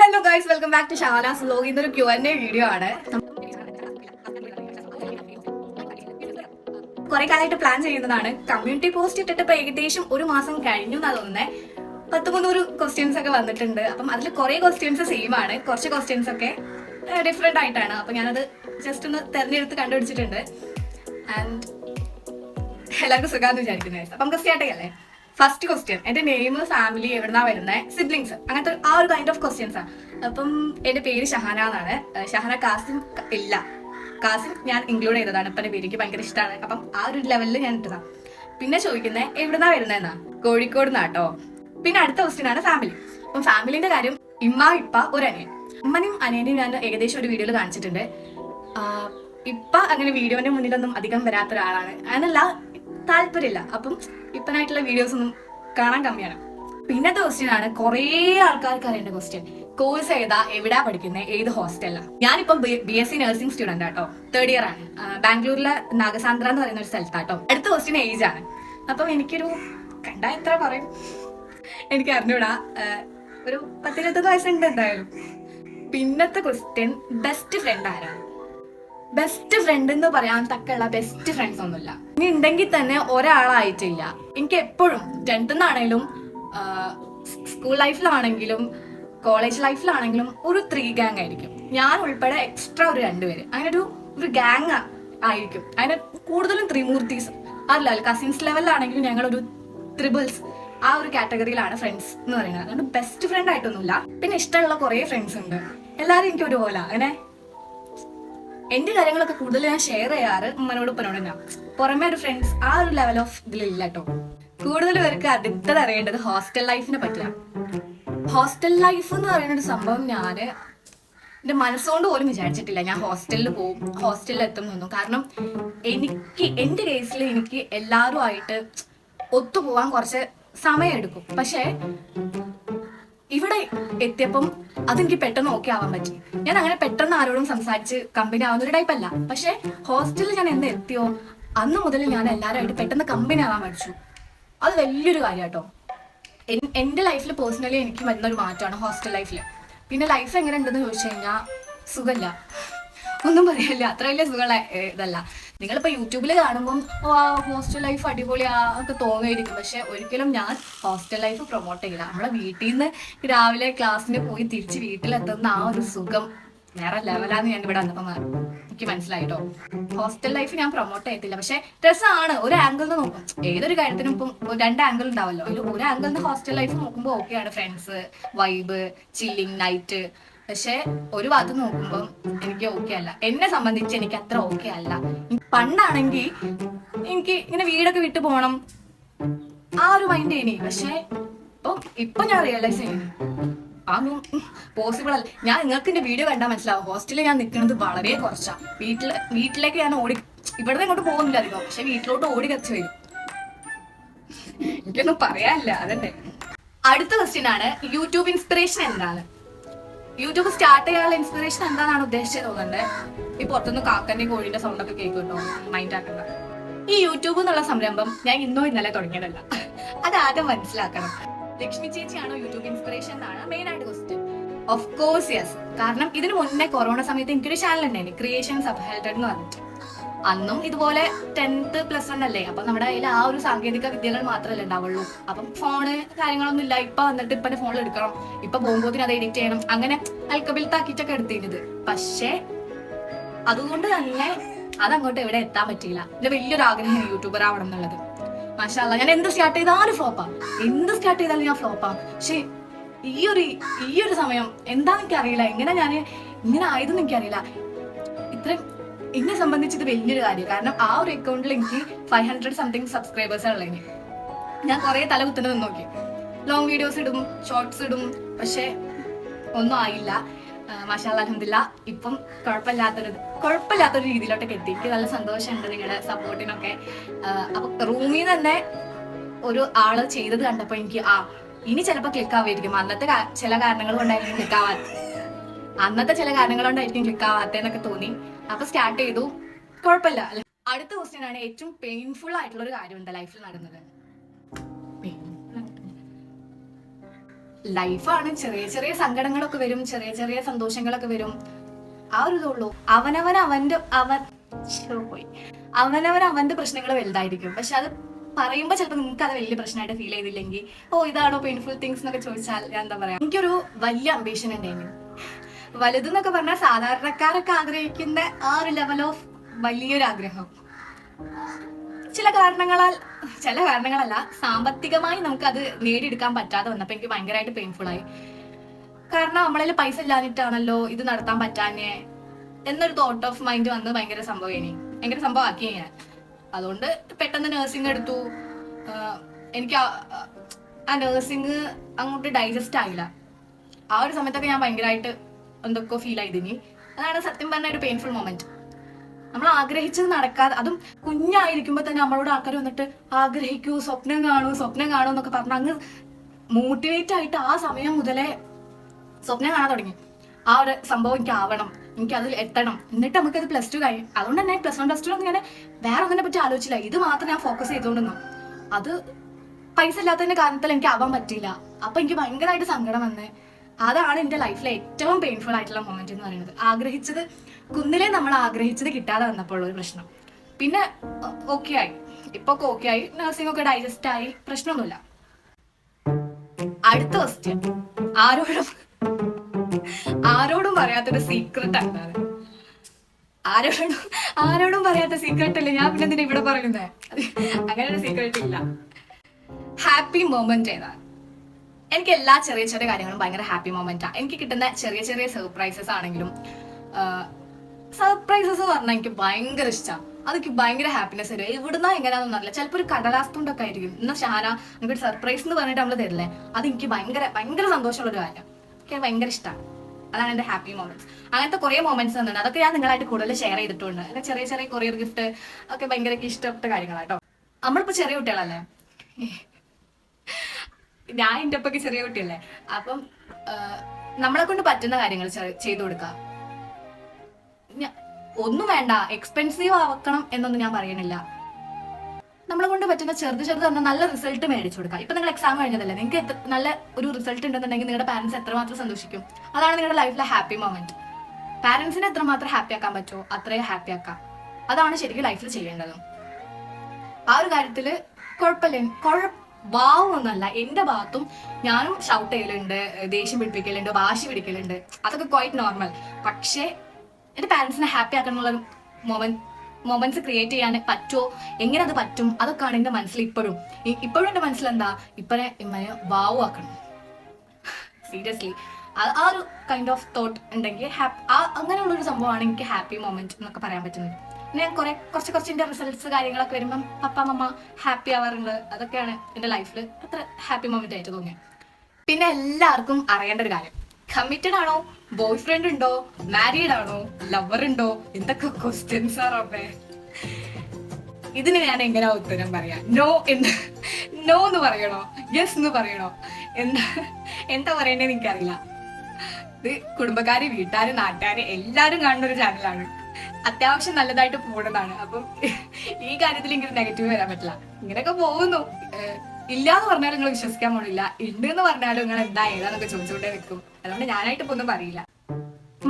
Hello guys welcome back to Shanas vlog ഇന്നൊരു Q N A video ആണ്. കുറെ കാലമായിട്ട് പ്ലാൻ ചെയ്യുന്നതാണ്. കമ്മ്യൂണിറ്റി പോസ്റ്റ് ഇട്ടിട്ട് ഇപ്പൊ ഏകദേശം ഒരു മാസം കഴിഞ്ഞു എന്നാ പത്ത് മുന്നൂറ് ക്വസ്റ്റ്യൻസ് ഒക്കെ വന്നിട്ടുണ്ട്. അപ്പം അതിൽ കുറെ ക്വസ്റ്റ്യൻസ് സെയിം ആണ്. കുറച്ച് ക്വസ്റ്റ്യൻസ് ഒക്കെ ഡിഫറെന്റ് ആയിട്ടാണ്. അപ്പൊ ഞാനത് ജസ്റ്റ് ഒന്ന് തെരഞ്ഞെടുത്ത് കണ്ടുപിടിച്ചിട്ടുണ്ട്. ആൻഡ് എല്ലാവർക്കും സുഖമാണെന്ന് വിചാരിക്കുന്നത് അപ്പം നമുക്ക് സ്റ്റാർട്ട് ഫസ്റ്റ് ക്വസ്റ്റ്യൻ എന്റെ നെയിം ഫാമിലി എവിടുന്നാ വരുന്നത് സിബ്ലിങ്സ് അങ്ങനത്തെ ആ ഒരു കൈൻഡ് ഓഫ് ക്വസ്റ്റ്യൻസ് ആണ് അപ്പം എന്റെ പേര് ഷഹാന എന്നാണ്. ഷഹാന കാസിം ഇല്ല. കാസിം ഞാൻ ഇൻക്ലൂഡ് ചെയ്തതാണ്. ഇപ്പൊ പേര് എനിക്ക് ഭയങ്കര ഇഷ്ടമാണ് അപ്പം ആ ഒരു ലെവലിൽ ഞാൻ ഇട്ടതാണ് പിന്നെ ചോദിക്കുന്നത് എവിടുന്നാ വരുന്നതെന്നാ കോഴിക്കോട് നാട്ടോ പിന്നെ അടുത്ത ക്വസ്റ്റ്യൻ ആണ് ഫാമിലി അപ്പം ഫാമിലിന്റെ കാര്യം ഇമ്മ ഇപ്പ ഒരു അനിയൻ ഉമ്മനും അനിയനെയും ഞാൻ ഏകദേശം ഒരു വീഡിയോയിൽ കാണിച്ചിട്ടുണ്ട്. ഇപ്പ അങ്ങനെ വീഡിയോന്റെ മുന്നിലൊന്നും അധികം വരാത്ത ഒരാളാണ് അതിനല്ല താല്പര്യമില്ല അപ്പം ഇപ്പനായിട്ടുള്ള വീഡിയോസ് ഒന്നും കാണാൻ കമ്മിയാണ്. പിന്നത്തെ ക്വസ്റ്റ്യൻ ആണ് കുറേ ആൾക്കാർക്ക് അറിയേണ്ട ക്വസ്റ്റ്യൻ കോഴ്സ് ഏതാ എവിടാ പഠിക്കുന്നത് ഏത് ഹോസ്റ്റലാണ് ഞാനിപ്പം B S C nursing student ആട്ടോ തേർഡ് ഇയർ ആണ്. ബാംഗ്ലൂരിലെ നാഗസാന്ദ്ര എന്ന് പറയുന്ന ഒരു സ്ഥലത്താട്ടോ അടുത്ത ക്വസ്റ്റ്യൻ ഏജ് ആണ്. അപ്പം എനിക്കൊരു കണ്ടാ എത്ര പറയും? എനിക്ക് അറിഞ്ഞൂടാ. ഒരു പത്തിരുപത്തൊന്ന് വയസ്സുണ്ട് എന്തായാലും. പിന്നത്തെ ക്വസ്റ്റ്യൻ ബെസ്റ്റ് ഫ്രണ്ട് ആരാണ് ബെസ്റ്റ് ഫ്രണ്ട് എന്ന് പറയാൻ തക്കുള്ള ബെസ്റ്റ് ഫ്രണ്ട്സ് ഒന്നുമില്ല. ഇനി ഉണ്ടെങ്കിൽ തന്നെ ഒരാളായിട്ടില്ല. എനിക്ക് എപ്പോഴും ടെൻത്ത് ആണെങ്കിലും സ്കൂൾ ലൈഫിലാണെങ്കിലും കോളേജ് ലൈഫിലാണെങ്കിലും ഒരു ത്രീ ഗാങ് ആയിരിക്കും. ഞാൻ ഉൾപ്പെടെ എക്സ്ട്രാ ഒരു രണ്ടുപേര്. അങ്ങനെ ഒരു ഒരു ഗാങ് ആയിരിക്കും. അതിന് കൂടുതലും ത്രിമൂർത്തീസ്. അല്ല കസിൻസ് ലെവലിലാണെങ്കിലും ഞങ്ങളൊരു ത്രിബിൾസ് ആ ഒരു കാറ്റഗറിയിലാണ് ഫ്രണ്ട്സ് എന്ന് പറയുന്നത്. അതുകൊണ്ട് ബെസ്റ്റ് ഫ്രണ്ട് ആയിട്ടൊന്നുമില്ല. പിന്നെ ഇഷ്ടമുള്ള കുറേ ഫ്രണ്ട്സ് ഉണ്ട്. എല്ലാവരും എനിക്ക് ഒരുപോലെ അങ്ങനെ എന്റെ കാര്യങ്ങളൊക്കെ കൂടുതൽ ഞാൻ ഷെയർ ചെയ്യാറ് ഉമ്മനോട് ഉപ്പനോട് തന്നെ പുറമെ ഒരു ഫ്രണ്ട്സ് ആ ഒരു ലെവൽ ഓഫ് ഇതിലില്ല കേട്ടോ കൂടുതൽ പേർക്ക് അടുത്തത് അറിയേണ്ടത് ഹോസ്റ്റൽ ലൈഫിനെ പറ്റിയാണ് ഹോസ്റ്റൽ ലൈഫ് എന്ന് പറയുന്ന ഒരു സംഭവം ഞാൻ എന്റെ മനസ്സുകൊണ്ട് പോലും വിചാരിച്ചിട്ടില്ല. ഞാൻ ഹോസ്റ്റലിൽ പോകും ഹോസ്റ്റലിൽ എത്തും എന്നൊന്നും. കാരണം എനിക്ക് എന്റെ കേസിൽ എനിക്ക് എല്ലാവരുമായിട്ട് ഒത്തുപോകാൻ കുറച്ച് സമയം എടുക്കും പക്ഷേ ഇവിടെ എത്തിയപ്പം അതെനിക്ക് പെട്ടെന്ന് ഓക്കെ ആവാൻ പറ്റി. ഞാൻ അങ്ങനെ പെട്ടെന്ന് ആരോടും സംസാരിച്ച് കമ്പനി ആവുന്ന ഒരു ടൈപ്പല്ല പക്ഷെ ഹോസ്റ്റലിൽ ഞാൻ എന്ന് എത്തിയോ അന്ന് മുതൽ ഞാൻ എല്ലാവരുമായിട്ട് പെട്ടെന്ന് കമ്പനി ആവാൻ പഠിച്ചു അത് വലിയൊരു കാര്യം കേട്ടോ എന്റെ ലൈഫിൽ പേഴ്സണലി എനിക്ക് വരുന്ന ഒരു മാറ്റമാണ് ഹോസ്റ്റൽ ലൈഫിൽ പിന്നെ ലൈഫ് എങ്ങനെ ഉണ്ടെന്ന് ചോദിച്ചു കഴിഞ്ഞാൽ സുഖമില്ല. ഒന്നും പറയില്ല. അത്ര വലിയ സുഖമുള്ള ഇതല്ല. നിങ്ങളിപ്പോ യൂട്യൂബിൽ കാണുമ്പം ഹോസ്റ്റൽ ലൈഫ് അടിപൊളിയാ ഒക്കെ തോന്നിയിരിക്കും. പക്ഷെ ഒരിക്കലും ഞാൻ ഹോസ്റ്റൽ ലൈഫ് പ്രൊമോട്ട് ചെയ്യില്ല. നമ്മളെ വീട്ടിൽ നിന്ന് രാവിലെ ക്ലാസ്സിന് പോയി തിരിച്ച് വീട്ടിലെത്തുന്ന ആ ഒരു സുഖം വേറെ ലെവലാന്ന് ഞാൻ ഇവിടെ വന്നപ്പോ മാറി. എനിക്ക് മനസ്സിലായിട്ടോ ഹോസ്റ്റൽ ലൈഫ് ഞാൻ പ്രൊമോട്ട് ചെയ്യത്തില്ല പക്ഷെ രസമാണ് ഒരു ആംഗിൾ നിന്ന് നോക്കും. ഏതൊരു കാര്യത്തിനും ഇപ്പം രണ്ട് ആംഗിൾ ഉണ്ടാവല്ലോ. ഒരു ആംഗിൾ നിന്ന് ഹോസ്റ്റൽ ലൈഫ് നോക്കുമ്പോൾ ഓക്കെയാണ് ഫ്രണ്ട്സ് വൈബ് ചില്ലിങ് നൈറ്റ് പക്ഷെ ഒരു ഭാഗത്ത് നോക്കുമ്പോൾ എനിക്ക് ഓക്കെ അല്ല. എന്നെ സംബന്ധിച്ച് എനിക്ക് അത്ര ഓക്കെ അല്ല. പണ്ടാണെങ്കിൽ എനിക്ക് ഇങ്ങനെ വീടൊക്കെ വിട്ടു പോകണം ആ ഒരു മൈൻഡ് ഇനി പക്ഷെ ഇപ്പം ഇപ്പൊ ഞാൻ റിയലൈസ് ചെയ്യുന്നു പോസിബിൾ അല്ല. ഞാൻ നിങ്ങൾക്ക് എന്റെ വീഡിയോ കണ്ടാൽ മനസ്സിലാവും. ഹോസ്റ്റലിൽ ഞാൻ നിൽക്കുന്നത് വളരെ കുറച്ചാണ് വീട്ടിൽ വീട്ടിലേക്ക് ഞാൻ ഓടി ഇവിടുന്ന് ഇങ്ങോട്ട് പോകുന്നില്ല അധികം. പക്ഷെ വീട്ടിലോട്ട് ഓടി കച്ച് വരും. എനിക്കൊന്നും പറയാനില്ല. അതന്നെ. അടുത്ത ക്വസ്റ്റ്യൻ ആണ് യൂട്യൂബ് ഇൻസ്പിറേഷൻ എന്താണ്? യൂട്യൂബ് സ്റ്റാർട്ട് ചെയ്യാനുള്ള ഇൻസ്പിറേഷൻ എന്താണെന്നാണ് ഉദ്ദേശിച്ചത് തോന്നുന്നത് ഈ പുറത്തുനിന്ന് കാക്കന്റെയും കോഴിന്റെ സൗണ്ട് ഒക്കെ കേൾക്കുന്നുണ്ടോ? മൈൻഡ് ആക്കണ്ട. ഈ യൂട്യൂബ് എന്നുള്ള സംരംഭം ഞാൻ ഇന്നോ ഇന്നലെ തുടങ്ങിയതല്ല. അത് ആദ്യം മനസ്സിലാക്കണം. ലക്ഷ്മി ചേച്ചിയാണോ യൂട്യൂബ് ഇൻസ്പിറേഷൻ എന്നാണ് മെയിൻ ആയിട്ട് ക്വസ്റ്റ്യൻ ഓഫ് കോഴ്സ് യെസ് കാരണം ഇതിന് മുന്നേ കൊറോണ സമയത്ത് എനിക്കൊരു ചാനൽ ഉണ്ടായിരുന്നു. ക്രിയേഷൻ അപ് ഹെൽഡ് എന്ന് പറഞ്ഞിട്ട്. അന്നും ഇതുപോലെ ടെൻത്ത് പ്ലസ് വൺ അല്ലേ? അപ്പൊ നമ്മുടെ കയ്യിൽ ആ ഒരു സാങ്കേതിക വിദ്യകൾ മാത്രമല്ലേ ഉണ്ടാവുള്ളൂ. അപ്പം ഫോണ് കാര്യങ്ങളൊന്നും ഇല്ല. ഇപ്പൊ വന്നിട്ട് ഇപ്പൊ ഫോണിൽ എടുക്കണം. ഇപ്പൊ പോകുമ്പോത്തിന് അത് എഡിറ്റ് ചെയ്യണം. അങ്ങനെ അൽക്കബിൽത്താക്കിയിട്ടൊക്കെ എടുത്തിരുന്നത്. പക്ഷേ അതുകൊണ്ട് തന്നെ അതങ്ങോട്ട് എവിടെ എത്താൻ പറ്റിയില്ല. എന്റെ വലിയൊരു ആഗ്രഹം യൂട്യൂബർ ആവണം എന്നുള്ളത്. മാഷാല്ല ഞാൻ എന്ത് സ്റ്റാർട്ട് ചെയ്താലും ഫ്ലോപ്പാ എന്ത് സ്റ്റാർട്ട് ചെയ്താലും ഞാൻ ഫ്ലോപ്പാ പക്ഷേ ഈ ഒരു ഈ ഒരു സമയം എന്താണെന്ന് എനിക്കറിയില്ല എങ്ങനെ ഞാൻ ഇങ്ങനെ ആയതെന്ന് എനിക്കറിയില്ല. ഇത്രയും എന്നെ സംബന്ധിച്ച് ഇത് വലിയൊരു കാര്യം. കാരണം ആ ഒരു അക്കൗണ്ടിൽ എനിക്ക് ഫൈവ് ഹൺഡ്രഡ് സംതിങ് സബ്സ്ക്രൈബേഴ്സ് ആണ് ഉള്ളത് ഞാൻ കുറെ തല കുത്തുന്നത് നോക്കി. ലോങ് വീഡിയോസ് ഇടും ഷോർട്സ് ഇടും പക്ഷെ ഒന്നും ആയില്ല. മാഷാ അലഹമില്ല ഇപ്പം കുഴപ്പമില്ലാത്തൊരു കുഴപ്പമില്ലാത്തൊരു രീതിയിലോട്ടൊക്കെ എത്തി. എനിക്ക് നല്ല സന്തോഷമുണ്ട് നിങ്ങളുടെ സപ്പോർട്ടിനൊക്കെ അപ്പൊ റൂമിൽ തന്നെ ഒരു ആൾ ചെയ്തത് കണ്ടപ്പോ എനിക്ക് ആ ഇനി ചിലപ്പോൾ ക്ലിക്ക് ആവുമായിരിക്കും. അന്നത്തെ ചില കാരണങ്ങൾ കൊണ്ടായിരിക്കും ക്ലിക്ക് അന്നത്തെ ചില കാരണങ്ങൾ കൊണ്ടായിരിക്കും ക്ലിക്ക് ആവാത്തതെന്നൊക്കെ തോന്നി. അപ്പൊ സ്റ്റാർട്ട് ചെയ്തു. കുഴപ്പമില്ല. അടുത്ത ക്വസ്റ്റ്യൻ ആണ് ഏറ്റവും പെയിൻഫുൾ ആയിട്ടുള്ള ഒരു കാര്യം എന്താ ലൈഫിൽ നടന്നത്. ലൈഫാണ് ചെറിയ ചെറിയ സങ്കടങ്ങളൊക്കെ വരും ചെറിയ ചെറിയ സന്തോഷങ്ങളൊക്കെ വരും. ആ ഒരു ഇതുള്ളൂ അവനവൻ അവന്റെ അവൻ പോയി. അവനവൻ അവന്റെ പ്രശ്നങ്ങൾ വലുതായിരിക്കും. പക്ഷെ അത് പറയുമ്പോൾ ചിലപ്പോൾ നിങ്ങൾക്ക് അത് വലിയ പ്രശ്നമായിട്ട് ഫീൽ ചെയ്തില്ലെങ്കിൽ ഓ ഇതാണോ പെയിൻഫുൾ തിങ്സ് എന്നൊക്കെ ചോദിച്ചാൽ ഞാൻ എന്താ പറയാ എനിക്കൊരു വലിയ അംബീഷൻ ഉണ്ടായിരുന്നു. വലുതെന്നൊക്കെ പറഞ്ഞാൽ സാധാരണക്കാരൊക്കെ ആഗ്രഹിക്കുന്ന ആ ഒരു ലെവൽ ഓഫ് വലിയൊരു ആഗ്രഹം. ചില കാരണങ്ങളാൽ ചില കാരണങ്ങളല്ല സാമ്പത്തികമായി നമുക്ക് അത് നേടിയെടുക്കാൻ പറ്റാതെ വന്നപ്പോൾ എനിക്ക് ഭയങ്കരമായിട്ട് പെയിൻഫുൾ ആയി. കാരണം നമ്മളതിൽ പൈസ ഇല്ലാഞ്ഞിട്ടാണല്ലോ ഇത് നടത്താൻ പറ്റാഞ്ഞേ എന്നൊരു തോട്ട് ഓഫ് മൈൻഡ് വന്ന് ഭയങ്കര സംഭവം ഇനി ഭയങ്കര സംഭവം ആക്കി ഞാൻ. അതുകൊണ്ട് പെട്ടെന്ന് നഴ്സിംഗ് എടുത്തു. എനിക്ക് ആ നഴ്സിംഗ് അങ്ങോട്ട് ഡൈജസ്റ്റ് ആയില്ല. ആ ഒരു സമയത്തൊക്കെ ഞാൻ ഭയങ്കരമായിട്ട് എന്തൊക്കെയോ ഫീൽ ചെയ്തിനി അതാണ് സത്യം പറഞ്ഞ ഒരു പെയിൻഫുൾ മൊമെന്റ് നമ്മൾ ആഗ്രഹിച്ചത് നടക്കാതെ അതും കുഞ്ഞായിരിക്കുമ്പോൾ തന്നെ നമ്മളോട് ആൾക്കാർ വന്നിട്ട് ആഗ്രഹിക്കൂ സ്വപ്നം കാണൂ സ്വപ്നം കാണൂ എന്നൊക്കെ പറഞ്ഞ് അങ്ങ് മോട്ടിവേറ്റ് ആയിട്ട് ആ സമയം മുതലേ സ്വപ്നം കാണാൻ തുടങ്ങി. ആ ഒരു സംഭവം എനിക്ക് ആവണം എനിക്ക് അതിൽ എത്തണം. എന്നിട്ട് നമുക്കത് പ്ലസ് ടു കഴിയും അതുകൊണ്ട് തന്നെ പ്ലസ് വൺ പ്ലസ് ടു ഞാൻ വേറെ ഒന്നിനെ പറ്റി ആലോചിച്ചില്ല. ഇത് മാത്രം ഞാൻ ഫോക്കസ് ചെയ്തുകൊണ്ടിരുന്നു. അത് പൈസ ഇല്ലാത്തതിന്റെ കാരണത്തിൽ എനിക്ക് ആവാൻ പറ്റിയില്ല. അപ്പൊ എനിക്ക് ഭയങ്കരമായിട്ട് സങ്കടം വന്നേ. അതാണ് എന്റെ ലൈഫിലെ ഏറ്റവും പെയിൻഫുൾ ആയിട്ടുള്ള മൊമെന്റ് എന്ന് പറയുന്നത്. ആഗ്രഹിച്ചത് കുന്നിലെ നമ്മൾ ആഗ്രഹിച്ചത് കിട്ടാതെ വന്നപ്പോൾ ഒരു പ്രശ്നം. പിന്നെ ഓക്കെ ആയി. ഇപ്പൊ ഓക്കെ ആയി. നഴ്സിംഗ് ഒക്കെ ഡൈജസ്റ്റ് ആയി. പ്രശ്നമൊന്നുമില്ല. അടുത്ത ക്വസ്റ്റ്യൻ ആരോടും ആരോടും പറയാത്തൊരു സീക്രട്ട് ആണ് ആരോടും ആരോടും പറയാത്ത സീക്രട്ട് അല്ലേ? ഞാൻ പിന്നെ ഇവിടെ പറയുന്നത് അങ്ങനെ ഒരു സീക്രട്ട് ഇല്ല. ഹാപ്പി മൊമെന്റ് ഏതാ എനിക്ക് എല്ലാ ചെറിയ ചെറിയ കാര്യങ്ങളും ഭയങ്കര ഹാപ്പി മൊമെന്റാണ് എനിക്ക് കിട്ടുന്ന ചെറിയ ചെറിയ സർപ്രൈസസ് ആണെങ്കിലും സർപ്രൈസസ് പറഞ്ഞാൽ എനിക്ക് ഭയങ്കര ഇഷ്ടമാണ് അതൊക്കെ ഭയങ്കര ഹാപ്പിനെസ് തരും. എവിടുന്നാ എങ്ങനെയാണെന്ന് അറിയില്ല. ചിലപ്പോൾ ഒരു കടലാസ്തുണ്ടൊക്കെ ആയിരിക്കും. ഇന്ന് ഷാന നമുക്ക് ഒരു സർപ്രൈസ് എന്ന് പറഞ്ഞിട്ട് നമ്മൾ തരില്ലേ? അത് എനിക്ക് ഭയങ്കര ഭയങ്കര സന്തോഷമുള്ള ഒരു കാര്യം. എനിക്ക് ഭയങ്കര ഇഷ്ടമാണ് അതാണ് എന്റെ ഹാപ്പി മൊമെന്റ്സ് അങ്ങനത്തെ കുറേ മൊമെന്റ്സ് തന്നിട്ടുണ്ട്. അതൊക്കെ ഞാൻ നിങ്ങളായിട്ട് കൂടുതൽ ഷെയർ ചെയ്തിട്ടുണ്ട്. അങ്ങനെ ചെറിയ ചെറിയ കൊറിയർ ഗിഫ്റ്റ് ഒക്കെ ഭയങ്കര ഇഷ്ടപ്പെട്ട കാര്യങ്ങളാട്ടോ നമ്മളിപ്പോ ചെറിയ കുട്ടികളല്ലേ? ഞാൻ എന്റെ ഒപ്പൊക്കെ ചെറിയ കുട്ടിയല്ലേ അപ്പം നമ്മളെ കൊണ്ട് പറ്റുന്ന കാര്യങ്ങൾ ചെയ്തു കൊടുക്കുക ഒന്നും വേണ്ട എക്സ്പെൻസീവ് ആവക്കണം എന്നൊന്നും ഞാൻ പറയണില്ല. നമ്മളെ കൊണ്ട് പറ്റുന്ന ചെറുത് ചെറുത് തന്നെ നല്ല റിസൾട്ട് മേടിച്ചു കൊടുക്കാം. ഇപ്പൊ നിങ്ങൾ എക്സാം കഴിഞ്ഞതല്ലേ നിങ്ങൾക്ക് നല്ല ഒരു റിസൾട്ട് ഉണ്ടെന്നുണ്ടെങ്കിൽ നിങ്ങളുടെ പാരന്റ്സ് എത്രമാത്രം സന്തോഷിക്കും? അതാണ് നിങ്ങളുടെ ലൈഫിലെ ഹാപ്പി മൊമെന്റ് പാരന്റ്സിനെ എത്രമാത്രം ഹാപ്പി ആക്കാൻ പറ്റുമോ അത്രയും ഹാപ്പി ആക്കാം. അതാണ് ശരിക്കും ലൈഫിൽ ചെയ്യേണ്ടത്. ആ ഒരു കാര്യത്തിൽ കുഴപ്പമില്ല കുഴപ്പ വാവൊന്നല്ല എന്റെ ഭാഗത്തും ഞാനും ഷൗട്ട് ചെയ്യലുണ്ട് ദേഷ്യം പിടിപ്പിക്കലുണ്ട് വാശി പിടിക്കലുണ്ട്. അതൊക്കെ ക്വൈറ്റ് നോർമൽ പക്ഷേ എന്റെ പാരന്റ്സിനെ ഹാപ്പി ആക്കാനുള്ള മൊമെന്റ് മൊമെന്റ്സ് ക്രിയേറ്റ് ചെയ്യാൻ പറ്റുമോ? എങ്ങനെ അത് പറ്റും? അതൊക്കെയാണ് എന്റെ മനസ്സിൽ ഇപ്പോഴും. ഇപ്പോഴും എന്റെ മനസ്സിൽ എന്താ ഇപ്പനെ ഇമ്മനെ വാവു ആക്കണം. സീരിയസ്ലി ആ ഒരു കൈൻഡ് ഓഫ് തോട്ട് ഉണ്ടെങ്കിൽ ഹാപ്പി ആ അങ്ങനെയുള്ള ഒരു സംഭവമാണ് എനിക്ക് ഹാപ്പി മൊമെന്റ് എന്നൊക്കെ പറയാൻ പറ്റുന്നത്. ഞാൻ കുറെ കുറച്ച് കുറച്ച് എന്റെ റിസൾട്ട്സ് കാര്യങ്ങളൊക്കെ വരുമ്പം പപ്പ മമ്മ ഹാപ്പി ആവാറുണ്ട്. അതൊക്കെയാണ് എന്റെ ലൈഫിൽ അത്ര ഹാപ്പി മൊമെന്റ് ആയിട്ട് തോന്നിയത് പിന്നെ എല്ലാവർക്കും അറിയേണ്ട ഒരു കാര്യം. കമ്മിറ്റഡ് ആണോ? ബോയ് ഫ്രണ്ട് ഉണ്ടോ? മാരീഡ് ആണോ? ലവർ ഉണ്ടോ? എന്തൊക്കെ ക്വസ്റ്റ്യൻസ് ആറേ ഇതിന് ഞാൻ എങ്ങനെയാ ഉത്തരം പറയാ? നോ എന്ന് നോ എന്ന് പറയണോ? യെസ് എന്ന് പറയണോ? എന്താ എന്താ പറയണ്ടേന്ന് എനിക്കറിയില്ല. ഇത് കുടുംബക്കാര് വീട്ടുകാര് നാട്ടുകാര് എല്ലാരും കാണുന്ന ഒരു ചാനലാണ് അത്യാവശ്യം നല്ലതായിട്ട് പോകുന്നതാണ് അപ്പം ഈ കാര്യത്തിൽ എനിക്ക് നെഗറ്റീവ് വരാൻ പറ്റില്ല. ഇങ്ങനെയൊക്കെ പോകുന്നു. ഇല്ല എന്ന് പറഞ്ഞാലും നിങ്ങൾ വിശ്വസിക്കാൻ പോണില്ല ഉണ്ട് എന്ന് പറഞ്ഞാലും നിങ്ങൾ എന്താ ഏതാന്നൊക്കെ ചോദിച്ചുകൊണ്ടേ നിൽക്കും. അതുകൊണ്ട് ഞാനായിട്ട് ഇപ്പൊ ഒന്നും പറയില്ല.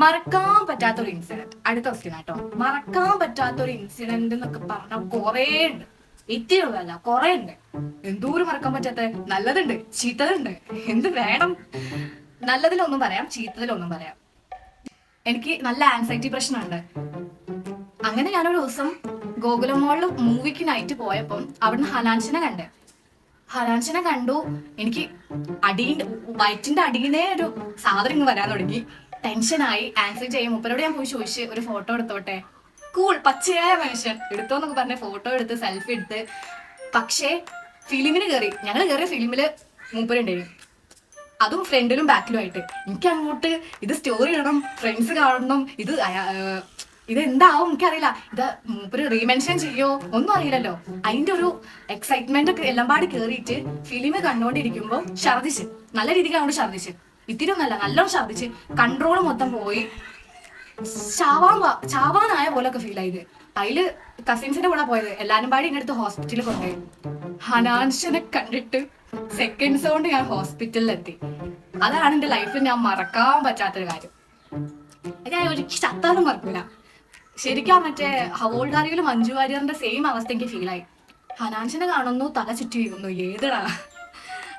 മറക്കാൻ പറ്റാത്ത ഒരു ഇൻസിഡന്റ് അടുത്ത ക്വസ്റ്റ്യൻ ആട്ടോ. മറക്കാൻ പറ്റാത്ത ഒരു ഇൻസിഡന്റ് എന്നൊക്കെ പറഞ്ഞാൽ കൊറേ ഉണ്ട് ഇത്തിരിയുള്ളതല്ല കൊറേ ഉണ്ട് എന്തോരം മറക്കാൻ പറ്റാത്ത? നല്ലതുണ്ട് ചീത്തതുണ്ട്. എന്ത് വേണം? നല്ലതിലൊന്നും പറയാം ചീത്തതിലൊന്നും പറയാം. എനിക്ക് നല്ല ആൻസൈറ്റി പ്രശ്നമുണ്ട്. അങ്ങനെ ഞാനൊരു ദിവസം ഗോകുലം മോളിൽ മൂവിക്ക് നൈറ്റ് പോയപ്പം അവിടുന്ന് ഹനാൻഷിനെ കണ്ടേ. ഹനാൻഷിനെ കണ്ടു. എനിക്ക് അടിയിന്റെ വയറ്റിന്റെ അടീനെ ഒരു സാധനം ഇങ്ങ് വരാൻ തുടങ്ങി. ടെൻഷനായി ആൻസർ ചെയ്യും. മുപ്പരോട് ഞാൻ പോയി ചോദിച്ച് ഒരു ഫോട്ടോ എടുത്തോട്ടെ? കൂൾ പച്ചയായ മനുഷ്യൻ. എടുത്തോ എന്നൊക്കെ പറഞ്ഞ ഫോട്ടോ എടുത്ത് സെൽഫി എടുത്ത്. പക്ഷേ ഫിലിമിന് കയറി ഞങ്ങൾ കയറിയ ഫിലിമിൽ മൂപ്പരുണ്ടായിരുന്നു. അതും ഫ്രണ്ടിലും ബാക്കിലും ആയിട്ട്. എനിക്ക് അങ്ങോട്ട് ഇത് സ്റ്റോറി ഇടണം ഫ്രണ്ട്സ് കാണണം ഇത് ഇത് എന്താവും എനിക്കറിയില്ല. ഇത് മൂപ്പര് റീമെൻഷൻ ചെയ്യോ? ഒന്നും അറിയില്ലല്ലോ. അതിന്റെ ഒരു എക്സൈറ്റ്മെന്റ് ഒക്കെ എല്ലാം പാടി കേറിയിട്ട് ഫിലിം കണ്ടുകൊണ്ടിരിക്കുമ്പോ ഛർദിച്ച് നല്ല രീതിക്ക് അങ്ങോട്ട് ഛർദിച്ച് ഇത്തിരി ഒന്നല്ല നല്ലോണം ഛർദിച്ച് കൺട്രോൾ മൊത്തം പോയി. ചാവാൻ ചാവാനായ പോലൊക്കെ ഫീൽ ആയത് അതിൽ കസിൻസിന്റെ കൂടെ പോയത്. എല്ലാരും പാടി ഇങ്ങടുത്ത് ഹോസ്പിറ്റലിൽ കൊണ്ടുപോയി. ഹനാൻഷനെ കണ്ടിട്ട് സെക്കൻഡ്സ് കൊണ്ട് ഞാൻ ഹോസ്പിറ്റലിലെത്തി അതാണ് എന്റെ ലൈഫിൽ ഞാൻ മറക്കാൻ പറ്റാത്തൊരു കാര്യം. ഞാൻ ഒരു ചത്താലും മറക്കൂല. ശരിക്കും മറ്റേ ഹവോൾഡാരിയിലും മഞ്ജു വാര്യറിന്റെ സെയിം അവസ്ഥ എനിക്ക് ഫീലായി ഹനാൻസിനെ കാണുന്നു തല ചുറ്റി വീഴുന്നു ഏതടാ?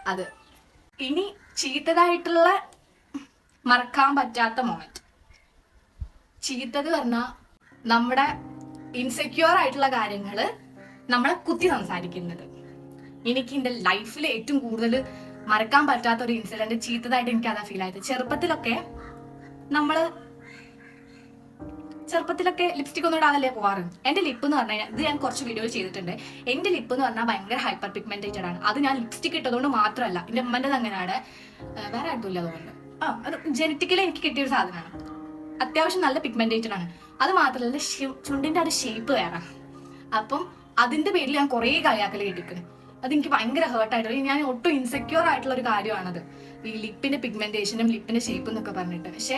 അത്. ഇനി ചീത്തതായിട്ടുള്ള മറക്കാൻ പറ്റാത്ത മൊമെന്റ് ചീത്തത് പറഞ്ഞാൽ നമ്മുടെ ഇൻസെക്യൂർ ആയിട്ടുള്ള കാര്യങ്ങൾ നമ്മളെ കുത്തി സംസാരിക്കുന്നത്. എനിക്ക് എന്റെ ലൈഫിൽ ഏറ്റവും കൂടുതൽ മറക്കാൻ പറ്റാത്ത ഒരു ഇൻസിഡന്റ് ചീത്തതായിട്ട് എനിക്ക് അതാ ഫീൽ ആയത്. ചെറുപ്പത്തിലൊക്കെ നമ്മൾ ചെറുപ്പത്തിലൊക്കെ ലിപ്സ്റ്റിക് ഒന്നും ഇടാതല്ലേ പോവാറ്? എന്റെ ലിപ്പ് എന്ന് പറഞ്ഞാൽ ഇത് ഞാൻ കുറച്ച് വീഡിയോ ചെയ്തിട്ടുണ്ട്. എന്റെ ലിപ്പ് എന്ന് പറഞ്ഞാൽ ഭയങ്കര ഹൈപ്പർ പിഗ്മെന്റേറ്റഡ് ആണ്. അത് ഞാൻ ലിപ്സ്റ്റിക് ഇട്ടതുകൊണ്ട് മാത്രമല്ല എന്റെ അമ്മന്റെ അങ്ങനെയാണ്. വേറെ ആയിട്ടുമില്ല അതുകൊണ്ട്. ആ അത് ജനറ്റിക്കലി എനിക്ക് കിട്ടിയ ഒരു സാധനമാണ്. അത്യാവശ്യം നല്ല പിഗ്മെന്റേറ്റഡ് ആണ്. അത് മാത്രമല്ല ചുണ്ടിന്റെ ഒരു ഷേപ്പ് വേറെ. അപ്പം അതിന്റെ പേരിൽ ഞാൻ കുറേ കളിയാക്കൽ കേട്ടിരിക്കുന്നു. അതെനിക്ക് ഭയങ്കര ഹേർട്ടായിട്ട് ഞാൻ ഒട്ടും ഇൻസെക്യൂർ ആയിട്ടുള്ള ഒരു കാര്യമാണത്. ഈ ലിപ്പിന്റെ പിഗ്മെന്റേഷനും ലിപ്പിന്റെ ഷേപ്പും എന്നൊക്കെ പറഞ്ഞിട്ട്. പക്ഷേ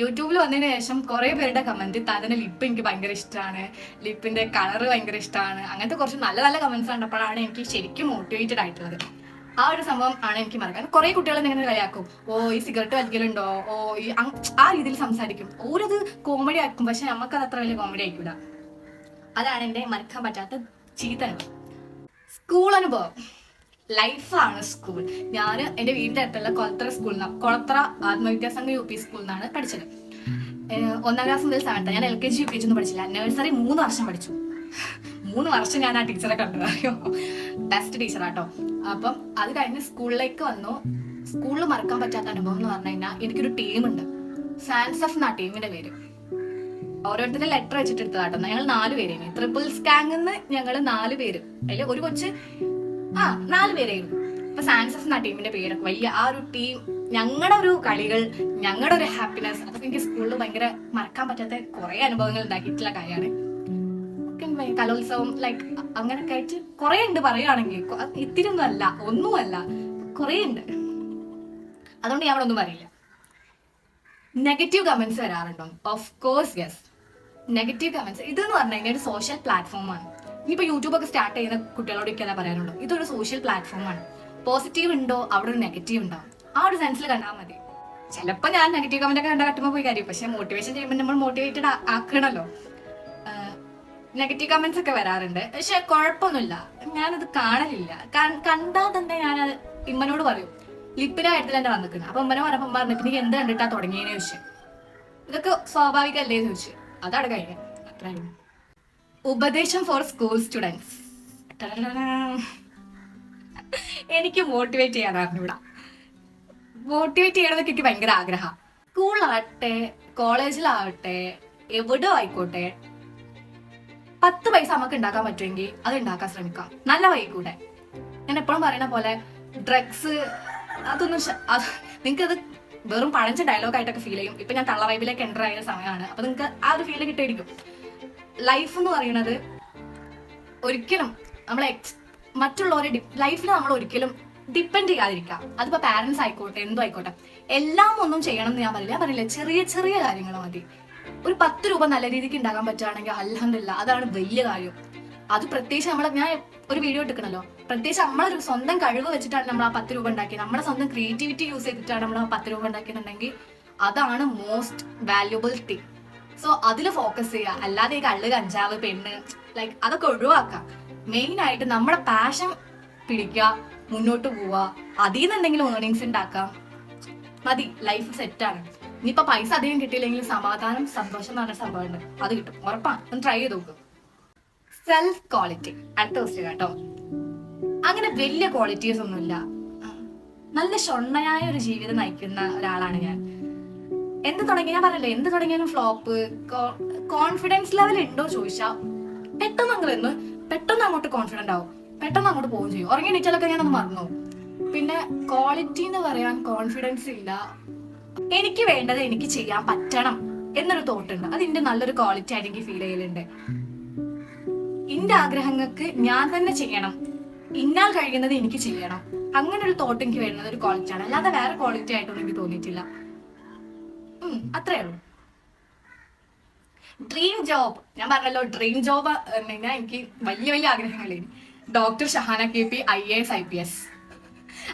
യൂട്യൂബിൽ വന്നതിന് ശേഷം കുറേ പേരുടെ കമന്റ് തന്നെ ലിപ്പ് എനിക്ക് ഭയങ്കര ഇഷ്ടമാണ് ലിപ്പിന്റെ കളർ ഭയങ്കര ഇഷ്ടമാണ് അങ്ങനത്തെ കുറച്ച് നല്ല നല്ല കമന്റ്സ് കണ്ടപ്പോഴാണ് എനിക്ക് ശരിക്കും മോട്ടിവേറ്റഡ് ആയിട്ടുള്ളത്. ആ ഒരു സംഭവം ആണ് എനിക്ക് മറക്കാൻ. കുറെ കുട്ടികളെ ഇങ്ങനെ കളിയാക്കും. ഓ ഈ സിഗരറ്റ് വലിക്കലുണ്ടോ? ഓ ഈ ആ രീതിയിൽ സംസാരിക്കും. ഓരത് കോമഡി ആക്കും. പക്ഷെ നമുക്കത് അത്ര വലിയ കോമഡി ആയിക്കൂല. അതാണ് എന്റെ മറക്കാൻ പറ്റാത്ത ചീത്ത അനുഭവം സ്കൂൾ അനുഭവം. ലൈഫാണ് സ്കൂൾ ഞാൻ എന്റെ വീടിന്റെ അടുത്തുള്ള കൊളത്തറ സ്കൂളിൽ നിന്നാണ് കൊളത്തറ ആത്മവിദ്യാസംഘ യു പി സ്കൂളിൽ നിന്നാണ് പഠിച്ചത്. ഒന്നാം ക്ലാസ് മുതൽ സെവൻത്ത് ഞാൻ L K G U K G ഒന്നും പഠിച്ചില്ല. നഴ്സറി മൂന്ന് വർഷം പഠിച്ചു. മൂന്ന് വർഷം ഞാൻ ആ ടീച്ചറെ കണ്ടത് അറിയോ ബെസ്റ്റ് ടീച്ചറാട്ടോ അപ്പം അത് കഴിഞ്ഞ് സ്കൂളിലേക്ക് വന്നു. സ്കൂളിൽ മറക്കാൻ പറ്റാത്ത അനുഭവം എന്ന് പറഞ്ഞു കഴിഞ്ഞാൽ എനിക്കൊരു ടീമുണ്ട് സാൻസ് ഓഫ് എന്നാ ടീമിന്റെ പേര്. ഓരോരുത്തരുടെ ലെറ്റർ വെച്ചിട്ട് എടുത്തതാട്ടോ ഞങ്ങൾ നാല് പേരേന് ട്രിപ്പിൾ സ്കാങ് ഞങ്ങൾ നാല് പേര്. അതിൽ ഒരു കൊച്ച് ആ നാല് പേരായിരുന്നു. ഇപ്പൊ സാൻസസ് എന്ന ടീമിന്റെ പേരൊക്കെ. വലിയ ആ ഒരു ടീം ഞങ്ങളുടെ ഒരു കളികൾ ഞങ്ങളുടെ ഒരു ഹാപ്പിനെസ് അതൊക്കെ എനിക്ക് സ്കൂളിൽ ഭയങ്കര മറക്കാൻ പറ്റാത്ത കുറെ അനുഭവങ്ങൾ ഉണ്ടാക്കിയിട്ടുള്ള കാര്യമാണ്. കലോത്സവം ലൈക്ക് അങ്ങനൊക്കെ ആയിട്ട് കുറെ ഉണ്ട് പറയുകയാണെങ്കിൽ ഇത്തിരി ഒന്നും അല്ല. ഒന്നുമല്ല കുറെ ഉണ്ട് അതുകൊണ്ട് ഞാൻ അവിടെ ഒന്നും പറയില്ല. നെഗറ്റീവ് കമന്റ്സ് വരാറുണ്ടോ? Of course yes negative comments ഇതെന്ന് പറഞ്ഞു കഴിഞ്ഞാൽ ഒരു സോഷ്യൽ പ്ലാറ്റ്ഫോമാണ് ഇനിയിപ്പോൾ യൂട്യൂബ് ഒക്കെ സ്റ്റാർട്ട് ചെയ്യുന്ന കുട്ടികളോട് അല്ല പറയാനുള്ളൂ. ഇതൊരു സോഷ്യൽ പ്ലാറ്റ്ഫോമാണ് പോസിറ്റീവ് ഉണ്ടോ? അവിടെ ഒരു നെഗറ്റീവ് ഉണ്ടാവും ആ ഒരു സെൻസിൽ കണ്ടാൽ മതി. ചിലപ്പോൾ ഞാൻ നെഗറ്റീവ് കമന്റ് ഒക്കെ കണ്ട കട്ടുമ്പോൾ പോയി കാര്യം. പക്ഷേ മോട്ടിവേഷൻ ചെയ്യുമ്പോൾ നമ്മൾ മോട്ടിവേറ്റഡ് ആക്കണല്ലോ. നെഗറ്റീവ് കമന്റ്സ് ഒക്കെ വരാറുണ്ട്. പക്ഷെ കുഴപ്പമൊന്നുമില്ല ഞാനത് കാണലില്ല. കണ്ടാൽ തന്നെ ഞാൻ ഇമ്മനോട് പറയും. ലിപ്പിന്റെ കാര്യത്തിൽ തന്നെ വന്നിട്ടുണ്ട് അപ്പൊ ഇമ്മനെ പറഞ്ഞപ്പോ പറഞ്ഞിട്ട് നീ എന്ത് കണ്ടിട്ടാ തുടങ്ങിയതിനെ ചോദിച്ചു. ഇതൊക്കെ സ്വാഭാവികമല്ലേ ചോദിച്ചു. അതാണ് കഴിഞ്ഞത് അത്രയും ഉപദേശം ഫോർ സ്കൂൾ സ്റ്റുഡൻസ് എനിക്ക് മോട്ടിവേറ്റ് ചെയ്യാൻ അറിഞ്ഞൂടാ മോട്ടിവേറ്റ് ചെയ്യണമെന്നൊക്കെ എനിക്ക് ഭയങ്കര ആഗ്രഹം. സ്കൂളാവട്ടെ കോളേജിലാവട്ടെ എവിടെ ആയിക്കോട്ടെ പത്ത് പൈസ നമുക്ക് ഉണ്ടാക്കാൻ പറ്റുമെങ്കിൽ അത് ഉണ്ടാക്കാൻ ശ്രമിക്കാം. നല്ല വൈകൂടെ ഞാൻ എപ്പോഴും പറയുന്ന പോലെ ഡ്രഗ്സ് അതൊന്നും നിങ്ങൾക്ക് അത് വെറും പഴഞ്ച ഡയലോഗ് ആയിട്ടൊക്കെ ഫീൽ ചെയ്യും. ഇപ്പൊ ഞാൻ തള്ള വൈബിലേക്ക് എന്റർ ആയ സമയമാണ്. അപ്പൊ നിങ്ങൾക്ക് ആ ഒരു ഫീൽ കിട്ടിയിരിക്കും. ലൈഫ് എന്ന് പറയുന്നത് ഒരിക്കലും നമ്മൾ മറ്റുള്ളവരെ ലൈഫിൽ നമ്മൾ ഒരിക്കലും ഡിപ്പെൻഡ് ചെയ്യാതിരിക്കാം അതിപ്പോ പാരന്റ്സ് ആയിക്കോട്ടെ എന്തോ ആയിക്കോട്ടെ. എല്ലാം ഒന്നും ചെയ്യണം എന്ന് ഞാൻ പറയില്ല പറയില്ല ചെറിയ ചെറിയ കാര്യങ്ങൾ മതി. ഒരു പത്ത് രൂപ നല്ല രീതിക്ക് ഉണ്ടാക്കാൻ പറ്റുകയാണെങ്കിൽ അല്ലാണ്ടില്ല അതാണ് വലിയ കാര്യം. അത് പ്രത്യേകിച്ച് നമ്മളെ ഞാൻ ഒരു വീഡിയോ എടുക്കണല്ലോ പ്രത്യേകിച്ച് നമ്മളൊരു സ്വന്തം കഴിവ് വെച്ചിട്ടാണ് നമ്മൾ ആ പത്ത് രൂപ ഉണ്ടാക്കിയത്. നമ്മുടെ സ്വന്തം ക്രിയേറ്റിവിറ്റി യൂസ് ചെയ്തിട്ടാണ് നമ്മൾ ആ പത്ത് രൂപ ഉണ്ടാക്കിയിട്ടുണ്ടെങ്കിൽ അതാണ് മോസ്റ്റ് വാല്യുബിൾ തിങ് സോ അതിൽ ഫോക്കസ് ചെയ്യുക. അല്ലാതെ ഈ കള്ള് കഞ്ചാവ് പെണ്ണ് ലൈക്ക് അതൊക്കെ ഒഴിവാക്കാം മെയിൻ ആയിട്ട് നമ്മുടെ പാഷൻ പിടിക്കുക മുന്നോട്ട് പോവുക. അതിൽ നിന്നെന്തെങ്കിലും ഏർണിങ്സ് ഉണ്ടാക്കാം. മതി. ലൈഫ് സെറ്റാണ് ഇനിയിപ്പോ പൈസ അധികം കിട്ടിയില്ലെങ്കിൽ സമാധാനം സന്തോഷം എന്ന് പറഞ്ഞ സംഭവമുണ്ട് അത് കിട്ടും. ഉറപ്പാണ് ഒന്ന് ട്രൈ ചെയ്ത് നോക്കും. സെൽഫ് ക്വാളിറ്റി അടുത്ത ക്വസ്റ്റ്യൻ കേട്ടോ അങ്ങനെ വലിയ ക്വാളിറ്റീസ് ഒന്നുമില്ല. നല്ല ഷൊണ്ണയായ ഒരു ജീവിതം നയിക്കുന്ന ഒരാളാണ് ഞാൻ. എന്ത് തുടങ്ങി? ഞാൻ പറഞ്ഞല്ലോ എന്ത് തുടങ്ങിയാലും ഫ്ലോപ്പ് കോൺഫിഡൻസ് ലെവൽ ഉണ്ടോ ചോദിച്ചാൽ പെട്ടെന്ന് അങ്ങ് വന്ന് പെട്ടെന്ന് അങ്ങോട്ട് കോൺഫിഡന്റ് ആവും. പെട്ടെന്ന് അങ്ങോട്ട് പോവുകയും ചെയ്യും. ഉറങ്ങി എണീച്ചാലൊക്കെ ഞാനത് മറന്നു. പിന്നെ ക്വാളിറ്റി എന്ന് പറയാൻ കോൺഫിഡൻസ് ഇല്ല. എനിക്ക് വേണ്ടത് എനിക്ക് ചെയ്യാൻ പറ്റണം എന്നൊരു തോട്ടുണ്ട് അത് എന്റെ നല്ലൊരു ക്വാളിറ്റി ആയിട്ട് എനിക്ക് ഫീൽ ചെയ്യലുണ്ട്. എന്റെ ആഗ്രഹങ്ങൾക്ക് ഞാൻ തന്നെ ചെയ്യണം. ഇന്നാൽ കഴിയുന്നത് എനിക്ക് ചെയ്യണം. അങ്ങനെ ഒരു തോട്ട് എനിക്ക് വരുന്നത് ഒരു ക്വാളിറ്റി ആണ്. അല്ലാതെ വേറെ ക്വാളിറ്റി ആയിട്ടൊന്നും എനിക്ക് തോന്നിയിട്ടില്ല. അത്രേ ഉള്ളൂ. ഡ്രീം ജോബ് ഞാൻ പറഞ്ഞല്ലോ ഡ്രീം ജോബ് കഴിഞ്ഞാൽ എനിക്ക് വലിയ വലിയ ആഗ്രഹങ്ങളേ doctor Shahana K P I A S I P S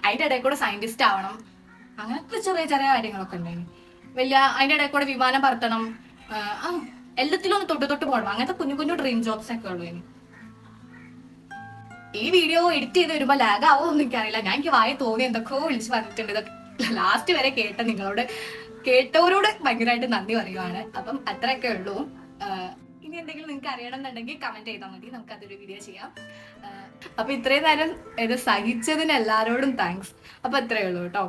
അതിന്റെ ഇടയിൽ കൂടെ സയന്റിസ്റ്റ് ആവണം. അങ്ങനത്തെ ചെറിയ ചെറിയ കാര്യങ്ങളൊക്കെ ഉണ്ടായിരുന്നു വലിയ അതിന്റെ ഇടയിൽ കൂടെ വിമാനം പറത്തണം. എല്ലാത്തിലും ഒന്ന് തൊട്ട് തൊട്ട് പോകണം. അങ്ങനത്തെ കുഞ്ഞു കുഞ്ഞു ഡ്രീം ജോബ്സ് ഒക്കെ ഉള്ളു ഇനി. ഈ വീഡിയോ എഡിറ്റ് ചെയ്ത് വരുമ്പോ ലാഗ് ആവോ എന്ന് എനിക്കറിയില്ല ഞാൻ എനിക്ക് വായ തോന്നി എന്തൊക്കെയോ വിളിച്ച് പറഞ്ഞിട്ടുണ്ട്. ഇതൊക്കെ ലാസ്റ്റ് വരെ കേട്ട നിങ്ങളോട് കേട്ടവരോട് ഭയങ്കരമായിട്ട് നന്ദി പറയുവാണ്. അപ്പം അത്രയൊക്കെ ഉള്ളൂ. ഇനി എന്തെങ്കിലും നിങ്ങൾക്ക് അറിയണം എന്നുണ്ടെങ്കിൽ കമന്റ് ചെയ്താൽ മതി. നമുക്ക് അതൊരു വീഡിയോ ചെയ്യാം അപ്പൊ ഇത്രയും നേരം ഇത് സഹിച്ചതിന് എല്ലാവരോടും താങ്ക്സ് അപ്പൊ അത്രയേ ഉള്ളൂ കേട്ടോ.